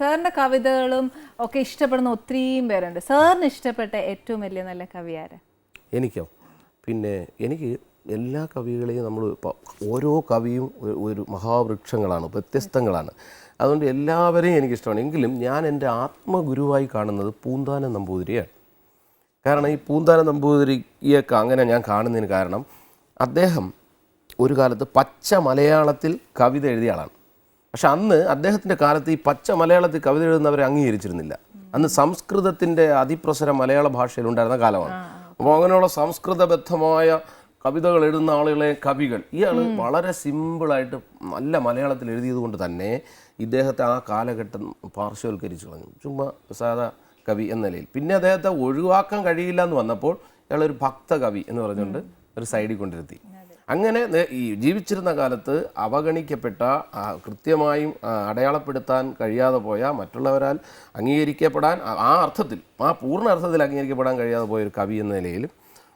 സാറിന്റെ കവിതകളും ഒക്കെ ഇഷ്ടപ്പെടുന്ന ഒത്തിരിയും പേരുണ്ട്. സാറിന് ഇഷ്ടപ്പെട്ട ഏറ്റവും വലിയ നല്ല കവിയാര് എനിക്കോ? പിന്നെ എനിക്ക് എല്ലാ കവികളെയും നമ്മൾ ഓരോ കവിയും ഒരു മഹാവൃക്ഷങ്ങളാണ് വ്യത്യസ്തങ്ങളാണ്. അതുകൊണ്ട് എല്ലാവരെയും എനിക്കിഷ്ടമാണ്. എങ്കിലും ഞാൻ എന്റെ ആത്മഗുരുവായി കാണുന്നത് പൂന്താനം നമ്പൂതിരിയാണ്. കാരണം ഈ പൂന്താനം നമ്പൂതിരിയൊക്കെ അങ്ങനെ ഞാൻ കാണുന്നതിന് കാരണം അദ്ദേഹം ഒരു കാലത്ത് പച്ച മലയാളത്തിൽ കവിത എഴുതിയ ആളാണ്. പക്ഷെ അന്ന് അദ്ദേഹത്തിന്റെ കാലത്ത് ഈ പച്ച മലയാളത്തിൽ കവിത എഴുതുന്നവരെ അംഗീകരിച്ചിരുന്നില്ല. അന്ന് സംസ്കൃതത്തിന്റെ അതിപ്രസരം മലയാള ഭാഷയിൽ ഉണ്ടായിരുന്ന കാലമാണ്. അപ്പോൾ അങ്ങനെയുള്ള സംസ്കൃതബദ്ധമായ കവിതകൾ എഴുതുന്ന ആളുകളെ കവികൾ ഇയാൾ വളരെ സിമ്പിളായിട്ട് നല്ല മലയാളത്തിൽ എഴുതിയത് കൊണ്ട് തന്നെ ഇദ്ദേഹത്തെ ആ കാലഘട്ടം പാർശ്വവൽക്കരിച്ചു കളഞ്ഞു. ചുമ്മാ സാധാ കവി എന്ന നിലയിൽ. പിന്നെ അദ്ദേഹത്തെ ഒഴിവാക്കാൻ കഴിയില്ല എന്ന് വന്നപ്പോൾ ഇയാളൊരു ഭക്തകവി ഭക്ത കവി എന്ന് പറഞ്ഞുകൊണ്ട് ഒരു സൈഡിൽ കൊണ്ടിരുത്തി. അങ്ങനെ ഈ ജീവിച്ചിരുന്ന കാലത്ത് അവഗണിക്കപ്പെട്ട കൃത്യമായും അടയാളപ്പെടുത്താൻ കഴിയാതെ പോയ മറ്റുള്ളവരാൽ അംഗീകരിക്കപ്പെടാൻ ആ- അർത്ഥത്തിൽ ആ പൂർണ അർത്ഥത്തിൽ അംഗീകരിക്കപ്പെടാൻ കഴിയാതെ പോയ ഒരു കവി എന്ന നിലയിൽ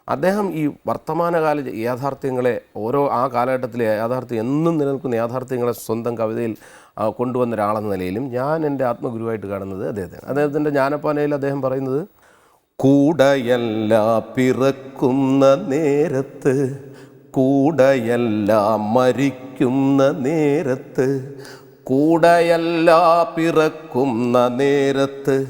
അദ്ദേഹം ഈ വർത്തമാനകാല യാഥാർത്ഥ്യങ്ങളെ ഓരോ ആ കാലഘട്ടത്തിലെ യാഥാർത്ഥ്യം എന്നും നിലനിൽക്കുന്ന യാഥാർത്ഥ്യങ്ങളെ സ്വന്തം കവിതയിൽ കൊണ്ടുവന്ന ഒരാളെന്ന നിലയിലും ഞാൻ എന്റെ ആത്മഗുരുവായിട്ട് കാണുന്നത് അദ്ദേഹത്തെ അദ്ദേഹത്തിന്റെ ജ്ഞാനപ്പാനയിൽ അദ്ദേഹം പറയുന്നത് കൂടയല്ല പിറക്കുന്ന നേരത്ത് കൂടയല്ല മരിക്കുന്ന നേരത്ത് കൂടയല്ല പിറക്കുന്ന നേരത്ത്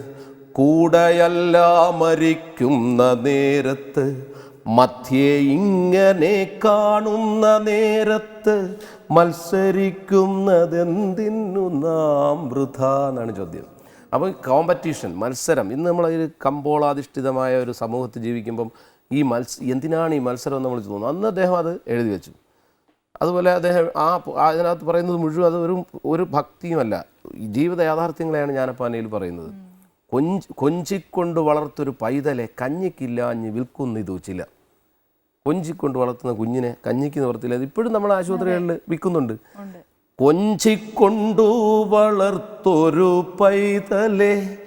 കൂടയല്ല മരിക്കുന്ന നേരത്ത് മധ്യേ ഇങ്ങനെ കാണുന്ന നേരത്ത് മത്സരിക്കുന്നതെന്തിനു നാം വൃഥ എന്നാണ് ചോദ്യം. അപ്പോൾ കോമ്പറ്റീഷൻ മത്സരം ഇന്ന് നമ്മളൊരു കമ്പോളാധിഷ്ഠിതമായ ഒരു സമൂഹത്തിൽ ജീവിക്കുമ്പം ഈ മത്സ എന്തിനാണ് ഈ മത്സരം എന്ന് നമ്മൾ തോന്നുന്നു അന്ന് അദ്ദേഹം അത് എഴുതി വെച്ചു. അതുപോലെ അദ്ദേഹം ആ അതിനകത്ത് പറയുന്നത് മുഴുവൻ അത് ഒരു ഒരു ഭക്തിയുമല്ല. ജീവിത യാഥാർത്ഥ്യങ്ങളെയാണ് ഞാനപ്പാനയിൽ പറയുന്നത്. കൊഞ്ച് കൊഞ്ചിക്കൊണ്ട് വളർത്തൊരു പൈതലെ കഞ്ഞിക്കില്ലാഞ്ഞ് വിൽക്കുന്നിതു ചില. കൊഞ്ചിക്കൊണ്ട് വളർത്തുന്ന കുഞ്ഞിനെ കഞ്ഞിക്ക് നിവർത്തില്ല. ഇപ്പോഴും നമ്മൾ ആശുപത്രികളിൽ വിൽക്കുന്നുണ്ട്. കൊഞ്ചിക്കൊണ്ടു വളർത്തൊരു പൈതലെ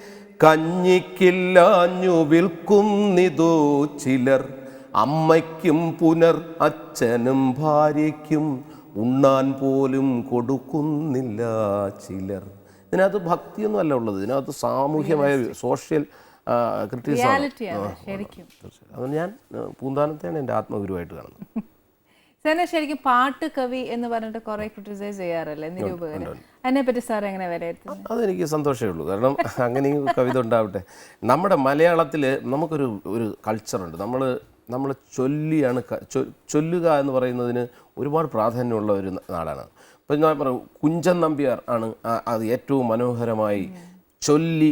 കഞ്ഞിക്കില്ലാഞ്ഞു വിൽക്കുന്നിതോ ചിലർ. അമ്മയ്ക്കും പുനർ അച്ഛനും ഭാര്യയ്ക്കും ഉണ്ണാൻ പോലും കൊടുക്കുന്നില്ല ചിലർ. ഇതിനകത്ത് ഭക്തിയൊന്നും അല്ല ഉള്ളത്. ഇതിനകത്ത് സാമൂഹ്യമായ സോഷ്യൽ ക്രിറ്റിസം അതുകൊണ്ട് ഞാൻ പൂന്താനത്തെയാണ് എന്റെ ആത്മഗുരുവായിട്ട് കാണുന്നത്. സാറിനെ ശരിക്കും പാട്ട് കവി എന്ന് പറഞ്ഞിട്ട് കുറെ ക്രിട്ടിസൈസ് ചെയ്യാറല്ലേ? അതിനെ പറ്റി സാർ എങ്ങനെ വിലയിരുത്തുന്നത് അതെനിക്ക് സന്തോഷമേ ഉള്ളൂ. കാരണം അങ്ങനെ കവിത ഉണ്ടാവട്ടെ. നമ്മുടെ മലയാളത്തിൽ നമുക്കൊരു ഒരു കൾച്ചറുണ്ട് നമ്മൾ നമ്മൾ ചൊല്ലിയാണ് ചൊല്ലുക എന്ന് പറയുന്നതിന് ഒരുപാട് പ്രാധാന്യമുള്ള ഒരു നാടാണ്. ഇപ്പം ഞാൻ പറയും കുഞ്ചൻ നമ്പ്യാർ ആണ് അത് ഏറ്റവും മനോഹരമായി ചൊല്ലി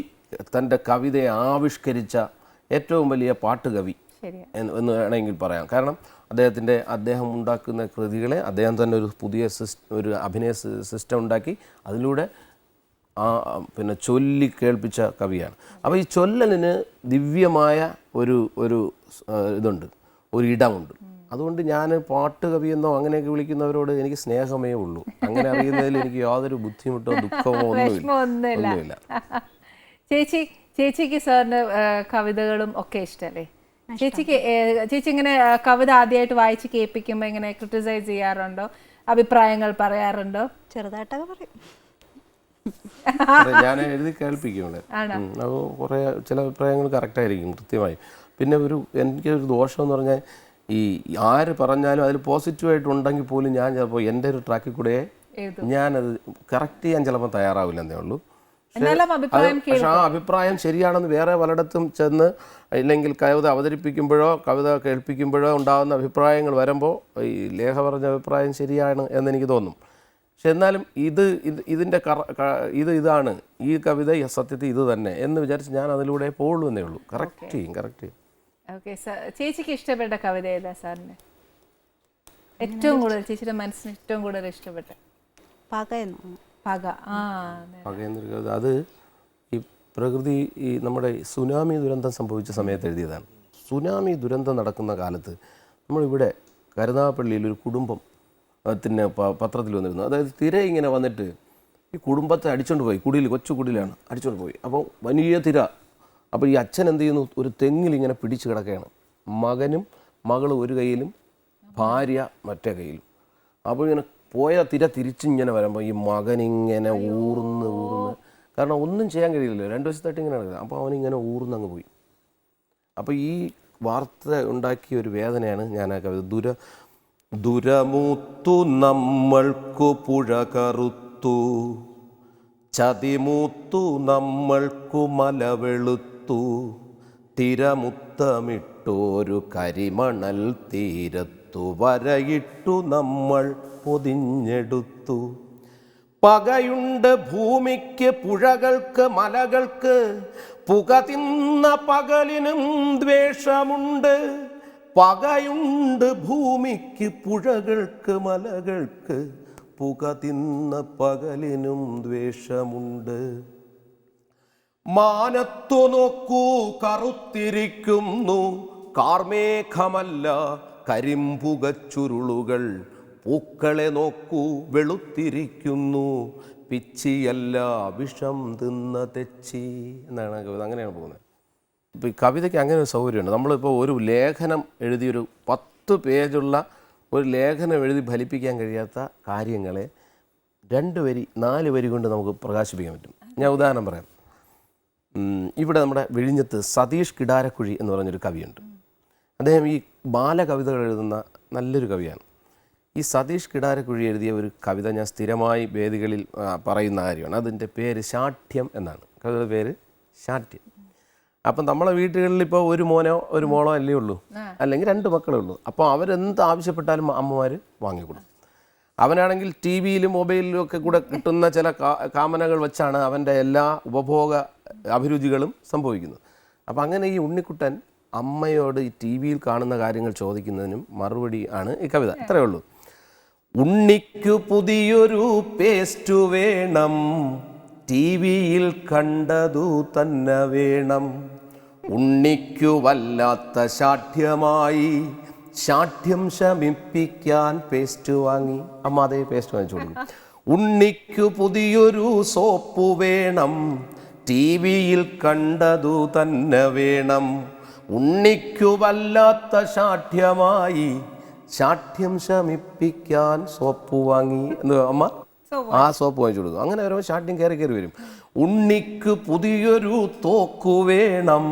തന്റെ കവിതയെ ആവിഷ്കരിച്ച ഏറ്റവും വലിയ പാട്ടുകവി. എന്ന് വേണമെങ്കിൽ പറയാം. കാരണം അദ്ദേഹത്തിന്റെ അദ്ദേഹം ഉണ്ടാക്കുന്ന കൃതികളെ അദ്ദേഹം തന്നെ ഒരു പുതിയ സിസ് ഒരു അഭിനയ സിസ്റ്റം ഉണ്ടാക്കി അതിലൂടെ ആ പിന്നെ ചൊല്ലി കേൾപ്പിച്ച കവിയാണ്. അപ്പോൾ ഈ ചൊല്ലലിന് ദിവ്യമായ ഒരു ഒരു ഇതുണ്ട്. ഒരു ഇടമുണ്ട്. അതുകൊണ്ട് ഞാൻ പാട്ട് കവിയെന്നോ അങ്ങനെയൊക്കെ വിളിക്കുന്നവരോട് എനിക്ക് സ്നേഹമേ ഉള്ളൂ. അങ്ങനെ അറിയുന്നതിൽ എനിക്ക് യാതൊരു ബുദ്ധിമുട്ടോ ദുഃഖമോ ഒന്നുമില്ല. ചേച്ചി ചേച്ചിക്ക് സാറിന് കവിതകളും ഒക്കെ ഇഷ്ടല്ലേ? ചേച്ചിക്ക് ചേച്ചി ഇങ്ങനെ കവിത ആദ്യമായിട്ട് വായിച്ച് കേൾപ്പിക്കുമ്പോൾ ഇങ്ങനെ ക്രിട്ടിസൈസ് ചെയ്യാറുണ്ടോ? അഭിപ്രായങ്ങൾ പറയാറുണ്ടോ? ചെറുതായിട്ടൊക്കെ പറയും. ഞാൻ എഴുതി കേൾപ്പിക്കും അപ്പോൾ കുറേ ചില അഭിപ്രായങ്ങൾ കറക്റ്റായിരിക്കും കൃത്യമായി. പിന്നെ ഒരു എനിക്കൊരു ദോഷം എന്ന് പറഞ്ഞാൽ ഈ ആര് പറഞ്ഞാലും അതിൽ പോസിറ്റീവായിട്ട് ഉണ്ടെങ്കിൽ പോലും ഞാൻ ചിലപ്പോൾ എന്റെ ഒരു ട്രാക്കിൽ കൂടെ. ഞാനത് കറക്റ്റ് ചെയ്യാൻ ചിലപ്പോൾ തയ്യാറാവില്ലെന്നേ ഉള്ളൂ. പക്ഷേ ആ അഭിപ്രായം ശരിയാണെന്ന് വേറെ പലയിടത്തും ചെന്ന് ഇല്ലെങ്കിൽ കവിത അവതരിപ്പിക്കുമ്പോഴോ കവിത കേൾപ്പിക്കുമ്പോഴോ ഉണ്ടാകുന്ന അഭിപ്രായങ്ങൾ വരുമ്പോൾ ഈ ലേഖ പറഞ്ഞ അഭിപ്രായം ശരിയാണ് എന്നെനിക്ക് തോന്നും. പക്ഷെ എന്നാലും ഇത് ഇത് ഇതിന്റെ കറ ഇത് ഇതാണ്. ഈ കവിത ഈ സത്യത്തിൽ ഇത് തന്നെ എന്ന് വിചാരിച്ച് ഞാൻ അതിലൂടെ പോകുള്ളൂ എന്നേ ഉള്ളൂ കറക്റ്റ് ചെയ്യും കറക്റ്റ് ചെയ്യും. ഓക്കെ ചേച്ചിക്ക് ഇഷ്ടപ്പെട്ട കവിത ഏതാ സാറിന്? ഏറ്റവും കൂടുതൽ ചേച്ചിയുടെ മനസ്സിന് ഏറ്റവും കൂടുതൽ ഇഷ്ടപ്പെട്ട? പകയെന്നു പക. പകയെന്നൊരു അത് ഈ പ്രകൃതി ഈ നമ്മുടെ സുനാമി ദുരന്തം സംഭവിച്ച സമയത്ത് എഴുതിയതാണ്. സുനാമി ദുരന്തം നടക്കുന്ന കാലത്ത് നമ്മളിവിടെ കരുനാഗപ്പള്ളിയിൽ ഒരു കുടുംബം പിന്നെ പത്രത്തിൽ വന്നിരുന്നു. അതായത് തിര ഇങ്ങനെ വന്നിട്ട് ഈ കുടുംബത്തെ അടിച്ചുകൊണ്ട് പോയി. കുടിയിൽ കൊച്ചു കുടിയിലാണ് അടിച്ചുകൊണ്ട് പോയി. അപ്പോൾ വലിയ തിര. അപ്പോൾ ഈ അച്ഛൻ എന്ത് ചെയ്യുന്നു? ഒരു തെങ്ങിൽ ഇങ്ങനെ പിടിച്ചു കിടക്കുകയാണ്. മകനും മകളും ഒരു കയ്യിലും ഭാര്യ മറ്റേ കയ്യിലും. അപ്പോൾ ഇങ്ങനെ പോയ തിര തിരിച്ചിങ്ങനെ വരുമ്പോൾ ഈ മകൻ ഇങ്ങനെ ഊർന്ന് ഊർന്ന്. കാരണം ഒന്നും ചെയ്യാൻ കഴിയില്ലല്ലോ. രണ്ട് വശത്തായിട്ട് ഇങ്ങനെ നടക്കുക അപ്പോൾ അവനിങ്ങനെ ഊർന്നങ്ങ് പോയി. അപ്പോൾ ഈ വാർത്ത ഉണ്ടാക്കിയ ഒരു വേദനയാണ് ഞാൻ ആ കവിത. ദുര ദുരമൂത്തു നമ്മൾക്കു പുഴ കറുത്തു. ചതിമൂത്തു നമ്മൾക്കു മല വെളുത്തു തിരമുത്തമിട്ടോരു കരിമണൽ തീരത്തു. വരയിട്ടു നമ്മൾ പൊതിഞ്ഞെടുത്തു. പകയുണ്ട് ഭൂമിക്ക് പുഴകൾക്ക് മലകൾക്ക്. പുക തിന്ന പകലിനും ദ്വേഷമുണ്ട്. പകയുണ്ട് ഭൂമിക്ക് പുഴകൾക്ക് മലകൾക്ക്. പുക തിന്ന പകലിനും ദ്വേഷമുണ്ട്. മാനത്തു നോക്കൂ കറുത്തിരിക്കുന്നു. കാർമേഘമല്ല കരിമ്പുകച്ചുരുളുകൾ പൂക്കളെ നോക്കൂ വെളുത്തിരിക്കുന്നു. പിച്ചിയല്ല വിഷം തിന്ന തെച്ചി എന്നാണ് കവിത. അങ്ങനെയാണ് പോകുന്നത്. ഇപ്പോൾ ഈ കവിതയ്ക്ക് അങ്ങനെ ഒരു സൗകര്യമുണ്ട്. നമ്മളിപ്പോൾ ഒരു ലേഖനം എഴുതിയൊരു പത്ത് പേജുള്ള ഒരു ലേഖനം എഴുതി ഫലിപ്പിക്കാൻ കഴിയാത്ത കാര്യങ്ങളെ രണ്ട് വരി നാല് വരി കൊണ്ട് നമുക്ക് പ്രകാശിപ്പിക്കാൻ പറ്റും. ഞാൻ ഉദാഹരണം പറയാം. ഇവിടെ നമ്മുടെ വിഴിഞ്ഞത്ത് സതീഷ് കിടാരക്കുഴി എന്ന് പറഞ്ഞൊരു കവിയുണ്ട്. അദ്ദേഹം ഈ ബാലകവിതകൾ എഴുതുന്ന നല്ലൊരു കവിയാണ്. ഈ സതീഷ് കിടാരക്കുഴി എഴുതിയ ഒരു കവിത ഞാൻ സ്ഥിരമായി വേദികളിൽ പറയുന്ന കാര്യമാണ്. അതിന്റെ പേര് ശാഠ്യം എന്നാണ്. കവിതയുടെ പേര് ശാഠ്യം. അപ്പം നമ്മളെ വീട്ടുകളിൽ ഇപ്പോൾ ഒരു മോനോ ഒരു മോളോ അല്ലേ ഉള്ളൂ? അല്ലെങ്കിൽ രണ്ട് മക്കളേ ഉള്ളൂ. അപ്പോൾ അവരെന്ത് ആവശ്യപ്പെട്ടാലും അമ്മമാർ വാങ്ങിക്കൊടുക്കും. അവനാണെങ്കിൽ ടി വിയിലും മൊബൈലിലും ഒക്കെ കൂടെ കിട്ടുന്ന ചില കാമനകൾ വെച്ചാണ് അവന്റെ എല്ലാ ഉപഭോഗ അഭിരുചികളും സംഭവിക്കുന്നത്. അപ്പം അങ്ങനെ ഈ ഉണ്ണിക്കുട്ടൻ അമ്മയോട് ഈ ടി വിയിൽ കാണുന്ന കാര്യങ്ങൾ ചോദിക്കുന്നതിനും മറുപടി ആണ് ഈ കവിത. ഇത്രയേ ഉള്ളൂ. ഉണ്ണിക്കു പുതിയൊരു പേസ്റ്റു വേണം. ടി വിയിൽ കണ്ടതു തന്നെ വേണം. ഉണ്ണിക്കു വല്ലാത്ത ശാഠ്യമായി. ശാഠ്യം ശമിപ്പിക്കാൻ പേസ്റ്റ് വാങ്ങി. അമ്മ അതേ പേസ്റ്റ് വാങ്ങിച്ചു കൊടുക്കും. ഉണ്ണിക്കു പുതിയൊരു സോപ്പ് വേണം. ടി വിയിൽ കണ്ടതു തന്നെ വേണം. ഉണ്ണിക്കു വല്ലാത്ത ശാഠ്യമായി ശാഠ്യം ശമിപ്പിക്കാൻ സോപ്പ് വാങ്ങി. എന്ന് അമ്മ? ആ സോപ്പ് വാങ്ങിച്ചു കൊടുക്കും. അങ്ങനെ വരുമ്പോൾ ശാഠ്യം കയറി കയറി വരും. ഉണ്ണിക്ക് പുതിയൊരു തോക്കു വേണം.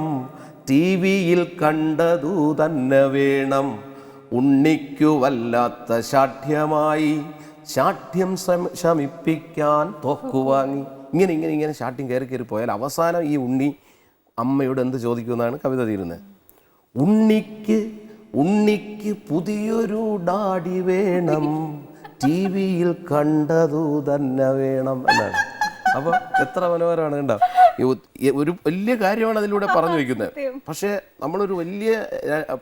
ടി വിയിൽ കണ്ടതു തന്നെ വേണം. ഉണ്ണിക്കുവല്ലാത്ത ശാഠ്യമായി ശാഠ്യം ശമിപ്പിക്കാൻ തോക്കു വാങ്ങി. ഇങ്ങനെ ഇങ്ങനെ ഇങ്ങനെ ശാഠ്യം കയറി കയറി പോയാൽ അവസാനം ഈ ഉണ്ണി അമ്മയോട് എന്ത് ചോദിക്കുമെന്നാണ് കവിത തീരുന്നത്. ഉണ്ണിക്ക് ഉണ്ണിക്ക് പുതിയൊരു ഡാഡി വേണം. ടി വിയിൽ കണ്ടതു തന്നെ വേണം എന്നാണ്. അപ്പോൾ എത്ര മനോഹരമാണ് കണ്ടോ? ഒരു വലിയ കാര്യമാണ് അതിലൂടെ പറഞ്ഞു വയ്ക്കുന്നത് പക്ഷേ നമ്മളൊരു വലിയ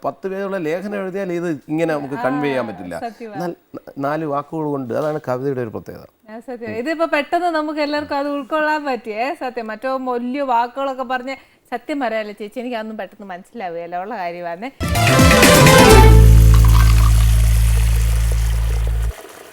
പത്ത് പേരുള്ള ലേഖനം എഴുതിയാൽ ഇത് ഇങ്ങനെ നമുക്ക് കൺവേ ചെയ്യാൻ പറ്റില്ല. എന്നാൽ നാല് വാക്കുകൾ കൊണ്ട് അതാണ് കവിതയുടെ ഒരു പ്രത്യേകത. സത്യം. ഇതിപ്പോ പെട്ടെന്ന് നമുക്ക് എല്ലാവർക്കും അത് ഉൾക്കൊള്ളാൻ പറ്റിയേ? സത്യം. മറ്റോ വലിയ വാക്കുകളൊക്കെ പറഞ്ഞ് സത്യം പറയാലോ ചേച്ചി എനിക്കതൊന്നും പെട്ടെന്ന് മനസ്സിലാവുകയല്ല. ഉള്ള കാര്യമാണ്